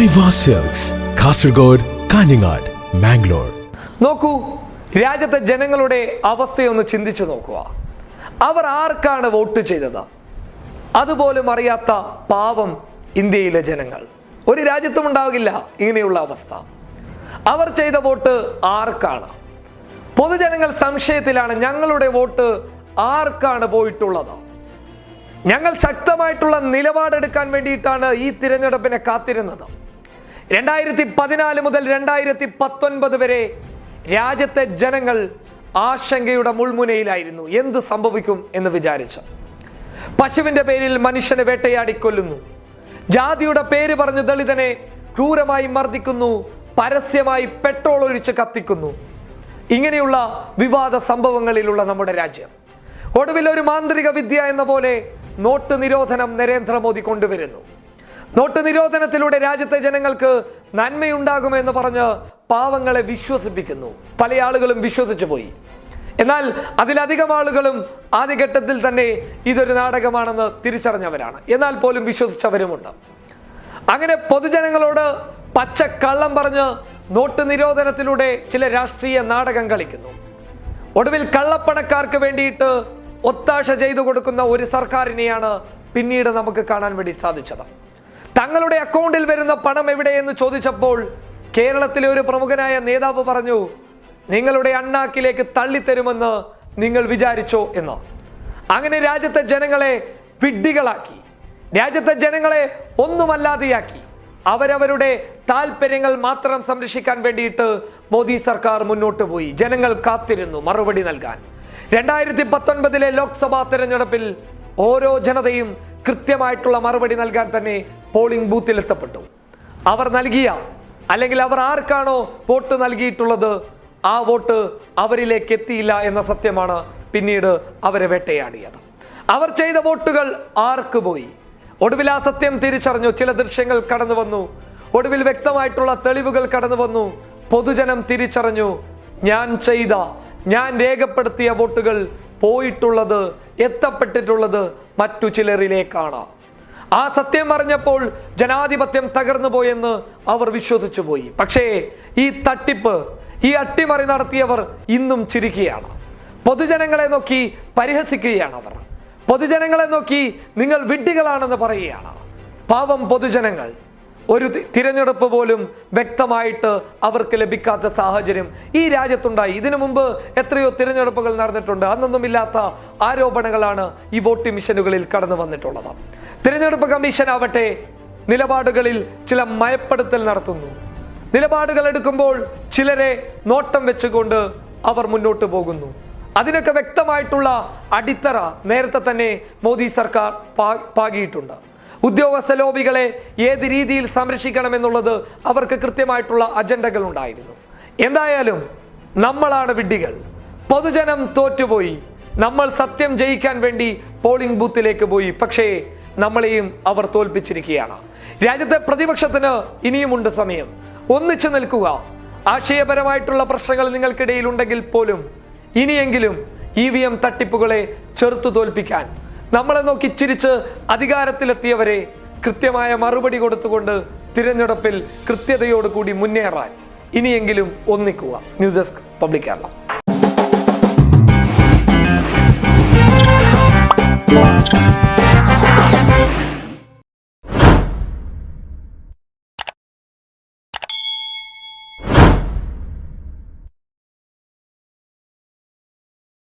കാസർഗോഡ് കാഞ്ഞങ്ങാട് മാംഗ്ലൂർ നോക്കൂ രാജ്യത്തെ ജനങ്ങളുടെ അവസ്ഥയൊന്ന് ചിന്തിച്ചു നോക്കുക. അവർ ആർക്കാണ് വോട്ട് ചെയ്തത്? അതുപോലും അറിയാത്ത പാവം ഇന്ത്യയിലെ ജനങ്ങൾ. ഒരു രാജ്യത്തും ഉണ്ടാകില്ല ഇങ്ങനെയുള്ള അവസ്ഥ. അവർ ചെയ്ത വോട്ട് ആർക്കാണ്? പൊതുജനങ്ങൾ സംശയത്തിലാണ് ഞങ്ങളുടെ വോട്ട് ആർക്കാണ് പോയിട്ടുള്ളത്? ഞങ്ങൾ ശക്തമായിട്ടുള്ള നിലപാടെടുക്കാൻ വേണ്ടിയിട്ടാണ് ഈ തിരഞ്ഞെടുപ്പിനെ കാത്തിരുന്നത്. രണ്ടായിരത്തി പതിനാല് മുതൽ രണ്ടായിരത്തി പത്തൊൻപത് വരെ രാജ്യത്തെ ജനങ്ങൾ ആശങ്കയുടെ മുൾമുനയിലായിരുന്നു. എന്ത് സംഭവിക്കും എന്ന് വിചാരിച്ച. പശുവിന്റെ പേരിൽ മനുഷ്യനെ വേട്ടയാടി കൊല്ലുന്നു. ജാതിയുടെ പേര് പറഞ്ഞ് ദളിതനെ ക്രൂരമായി മർദ്ദിക്കുന്നു പരസ്യമായി പെട്രോൾ ഒഴിച്ച് കത്തിക്കുന്നു. ഇങ്ങനെയുള്ള വിവാദ സംഭവങ്ങളിലുള്ള നമ്മുടെ രാജ്യം. ഒടുവിൽ ഒരു മാന്ത്രിക വിദ്യ എന്ന പോലെ നോട്ട് നിരോധനം നരേന്ദ്രമോദി കൊണ്ടുവരുന്നു. നോട്ട് നിരോധനത്തിലൂടെ രാജ്യത്തെ ജനങ്ങൾക്ക് നന്മയുണ്ടാകുമെന്ന് പറഞ്ഞ് പാവങ്ങളെ വിശ്വസിപ്പിക്കുന്നു. പല ആളുകളും വിശ്വസിച്ചു പോയി. എന്നാൽ അതിലധികം ആളുകളും ആദ്യഘട്ടത്തിൽ തന്നെ ഇതൊരു നാടകമാണെന്ന് തിരിച്ചറിഞ്ഞവരാണ്. എന്നാൽ പോലും വിശ്വസിച്ചവരുമുണ്ട്. അങ്ങനെ പൊതുജനങ്ങളോട് പച്ച കള്ളം പറഞ്ഞ് നോട്ട് നിരോധനത്തിലൂടെ ചില രാഷ്ട്രീയ നാടകം കളിക്കുന്നു. ഒടുവിൽ കള്ളപ്പണക്കാർക്ക് വേണ്ടിയിട്ട് ഒത്താശ ചെയ്തു കൊടുക്കുന്ന ഒരു സർക്കാരിനെയാണ് പിന്നീട് നമുക്ക് കാണാൻ വേണ്ടി സാധിച്ചത്. തങ്ങളുടെ അക്കൗണ്ടിൽ വരുന്ന പണം എവിടെയെന്ന് ചോദിച്ചപ്പോൾ കേരളത്തിലെ ഒരു പ്രമുഖനായ നേതാവ് പറഞ്ഞു നിങ്ങളുടെ അണ്ണാക്കിലേക്ക് തള്ളിത്തരുമെന്ന് നിങ്ങൾ വിചാരിച്ചോ എന്ന്. അങ്ങനെ രാജ്യത്തെ ജനങ്ങളെ വിഡ്ഢികളാക്കി. രാജ്യത്തെ ജനങ്ങളെ ഒന്നുമല്ലാതെയാക്കി. അവരവരുടെ താല്പര്യങ്ങൾ മാത്രം സംരക്ഷിക്കാൻ വേണ്ടിയിട്ട് മോദി സർക്കാർ മുന്നോട്ട് പോയി. ജനങ്ങൾ കാത്തിരുന്നു മറുപടി നൽകാൻ. രണ്ടായിരത്തി പത്തൊൻപതിലെ ലോക്സഭാ തെരഞ്ഞെടുപ്പിൽ ഓരോ ജനതയും കൃത്യമായിട്ടുള്ള മറുപടി നൽകാൻ തന്നെ പോളിംഗ് ബൂത്തിൽ എത്തപ്പെട്ടു. അവർ നൽകിയ അല്ലെങ്കിൽ അവർ ആർക്കാണോ വോട്ട് നൽകിയിട്ടുള്ളത് ആ വോട്ട് അവരിലേക്ക് എത്തിയില്ല എന്ന സത്യമാണ് പിന്നീട് അവരെ വേട്ടയാടിയത്. അവർ ചെയ്ത വോട്ടുകൾ ആർക്ക് പോയി? ഒടുവിൽ ആ സത്യം തിരിച്ചറിഞ്ഞു. ചില ദൃശ്യങ്ങൾ കടന്നു വന്നു. ഒടുവിൽ വ്യക്തമായിട്ടുള്ള തെളിവുകൾ കടന്നു വന്നു. പൊതുജനം തിരിച്ചറിഞ്ഞു. ഞാൻ ചെയ്ത ഞാൻ രേഖപ്പെടുത്തിയ വോട്ടുകൾ പോയിട്ടുള്ളത് എത്തപ്പെട്ടിട്ടുള്ളത് മറ്റു ചിലരിലേക്കാണ്. ആ സത്യം അറിഞ്ഞപ്പോൾ ജനാധിപത്യം തകർന്നു പോയെന്ന് അവർ വിശ്വസിച്ചു പോയി. പക്ഷേ ഈ തട്ടിപ്പ് ഈ അട്ടിമറി നടത്തിയവർ ഇന്നും ചിരിക്കുകയാണ്. പൊതുജനങ്ങളെ നോക്കി പരിഹസിക്കുകയാണ് അവർ. പൊതുജനങ്ങളെ നോക്കി നിങ്ങൾ വിഡ്ഢികളാണെന്ന് പറയുകയാണ്. പാവം പൊതുജനങ്ങൾ. ഒരു തിരഞ്ഞെടുപ്പ് പോലും വ്യക്തമായിട്ട് അവർക്ക് ലഭിക്കാത്ത സാഹചര്യം ഈ രാജ്യത്തുണ്ടായി. ഇതിനു മുമ്പ് എത്രയോ തിരഞ്ഞെടുപ്പുകൾ നടന്നിട്ടുണ്ട്. അന്നൊന്നും ഇല്ലാത്ത ആരോപണങ്ങളാണ് ഈ വോട്ടിംഗ് മിഷനുകളിൽ കടന്നു വന്നിട്ടുള്ളത്. തിരഞ്ഞെടുപ്പ് കമ്മീഷൻ ആവട്ടെ നിലപാടുകളിൽ ചില മയപ്പെടുത്തൽ നടത്തുന്നു. നിലപാടുകൾ എടുക്കുമ്പോൾ ചിലരെ നോട്ടം വെച്ചുകൊണ്ട് അവർ മുന്നോട്ട് പോകുന്നു. അതിനൊക്കെ വ്യക്തമായിട്ടുള്ള അടിത്തറ നേരത്തെ തന്നെ മോദി സർക്കാർ പാകിയിട്ടുണ്ട്. ഉദ്യോഗസ്ഥ ലോബികളെ ഏത് രീതിയിൽ സംരക്ഷിക്കണമെന്നുള്ളത് അവർക്ക് കൃത്യമായിട്ടുള്ള അജണ്ടകൾ ഉണ്ടായിരുന്നു. എന്തായാലും നമ്മളാണ് വിഡ്ഢികൾ. പൊതുജനം തോറ്റുപോയി. നമ്മൾ സത്യം ജയിക്കാൻ വേണ്ടി പോളിംഗ് ബൂത്തിലേക്ക് പോയി. പക്ഷേ നമ്മളെയും അവർ തോൽപ്പിച്ചിരിക്കുകയാണ്. രാജ്യത്തെ പ്രതിപക്ഷത്തിന് ഇനിയുമുണ്ട് സമയം. ഒന്നിച്ചു നിൽക്കുക. ആശയപരമായിട്ടുള്ള പ്രശ്നങ്ങൾ നിങ്ങൾക്കിടയിൽ ഉണ്ടെങ്കിൽ പോലും ഇനിയെങ്കിലും ഇ വി എം തട്ടിപ്പുകളെ ചെറുത്തു തോൽപ്പിക്കാൻ നമ്മളെ നോക്കി ചിരിച്ച് അധികാരത്തിലെത്തിയവരെ കൃത്യമായ മറുപടി കൊടുത്തുകൊണ്ട് തിരഞ്ഞെടുപ്പിൽ കൃത്യതയോടുകൂടി മുന്നേറാൻ ഇനിയെങ്കിലും ഒന്നിക്കുക. News desk public Kerala.